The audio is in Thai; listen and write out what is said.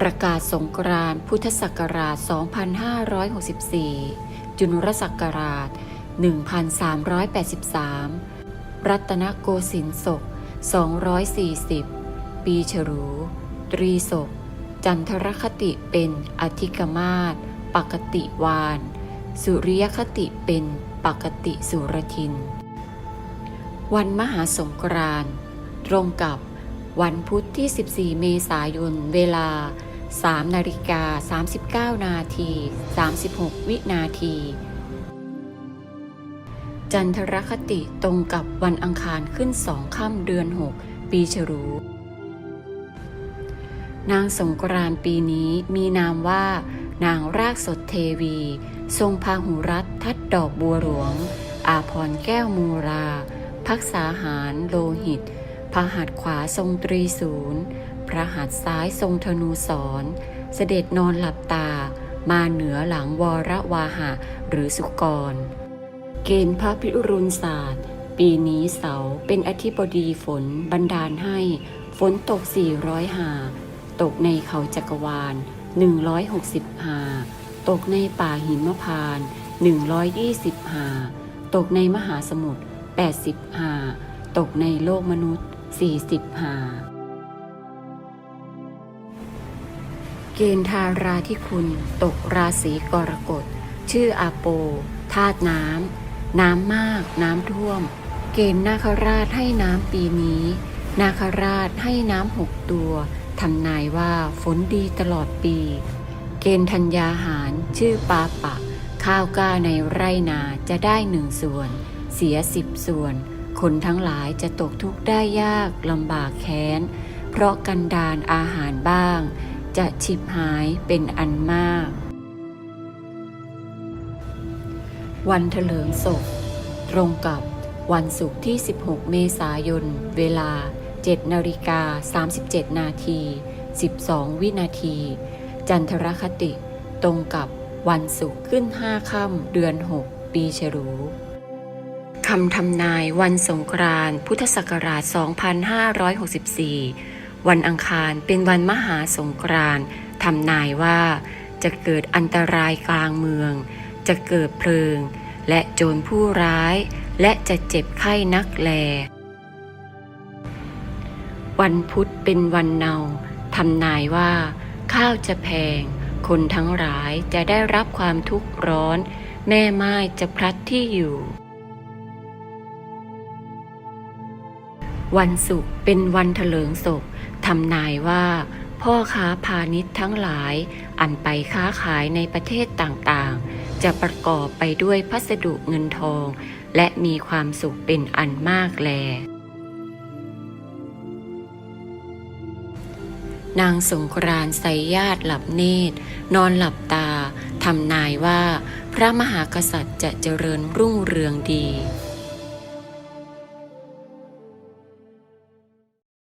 ประกาศสงกรานต์พุทธศักราช 2564 จุลศักราช 1383 รัตนโกสินทร์ศก 240 ปีฉรูตรีศก จันทรคติเป็นอธิกมาศปกติวาน สุริยคติเป็นปกติสุรทิน วันมหาสงกรานต์ตรงกับ วันพุธที่ 14 เมษายน เวลา 3 นาฬิกา 39 นาที 36 วินาที จันทรคติตรงกับวันอังคารขึ้นสองค่ำเดือน 6 ปีฉรูนางสงกรานต์ปีนี้มีนามว่า นางรากสดเทวี ทรงพาหุรัตทัดดอกบัวหลวง อาพรแก้วมูรา พักษาหารโลหิต พระหัตถ์ขวาทรงตรีศูนย์ พระหัตถ์ซ้ายทรงธนูสรเสด็จนอนหลับตา มาเหนือหลังวรวาหะหรือสุกร เกณฑ์พระพิรุณศาสตร์ ปีนี้เสาเป็นอธิบดีฝนบันดาลให้ ฝนตก 400 หา ตกในเขาจักรวาล 160 หา ตกในป่าหิมพาน 120 หา ตกในมหาสมุทร 80 หา ตกในโลกมนุษย์ 40 หา เกณฑ์ทาราที่คุณตกราศีกรกฎ ชื่ออาโป ธาตุน้ำ น้ำมาก น้ำท่วม เกณฑ์นาคราชให้น้ำปีนี้ นาคราชให้น้ำหกตัวทำนายว่าฝนดีตลอดปี เกณฑ์ธัญญาหาร ชื่อปาปะ ข้าวกล้าในไร่นาจะได้หนึ่งส่วน เสียสิบส่วน คนทั้งหลายจะตกทุกข์ได้ยากลำบากแค้น เพราะกันดานอาหารบ้าง จะฉิบหายเป็นอันมาก วันเถลิงศพ ตรงกับวันศุกร์ที่ 16 เมษายน เวลา 7 นาฬิกา 37 นาที 12 วินาที จันทรคติ ตรงกับวันศุกร์ขึ้น 5 ค่ำเดือน 6 ปีฉลู คำทำนายวันสงกรานต์พุทธศักราช 2564 วันอังคารเป็นวันมหาสงกรานต์ทำนายว่า จะเกิดอันตรายกลางเมือง จะเกิดเพลิง และโจรผู้ร้าย และจะเจ็บไข้นักแล วันพุธเป็นวันเนาทำนายว่า ข้าวจะแพง คนทั้งหลายจะได้รับความทุกข์ร้อน แม่ไม้จะพลัดที่อยู่ วันศุกร์เป็นวันถลิงศพทำนายว่า พ่อค้าพาณิชย์ทั้งหลายอันไปค้าขายในประเทศต่างๆ จะประกอบไปด้วยพัสดุเงินทอง และมีความสุขเป็นอันมากแล นางสงกรานต์ไสยญาติหลับเนตร นอนหลับตาทำนายว่า พระมหากษัตริย์จะเจริญรุ่งเรืองดี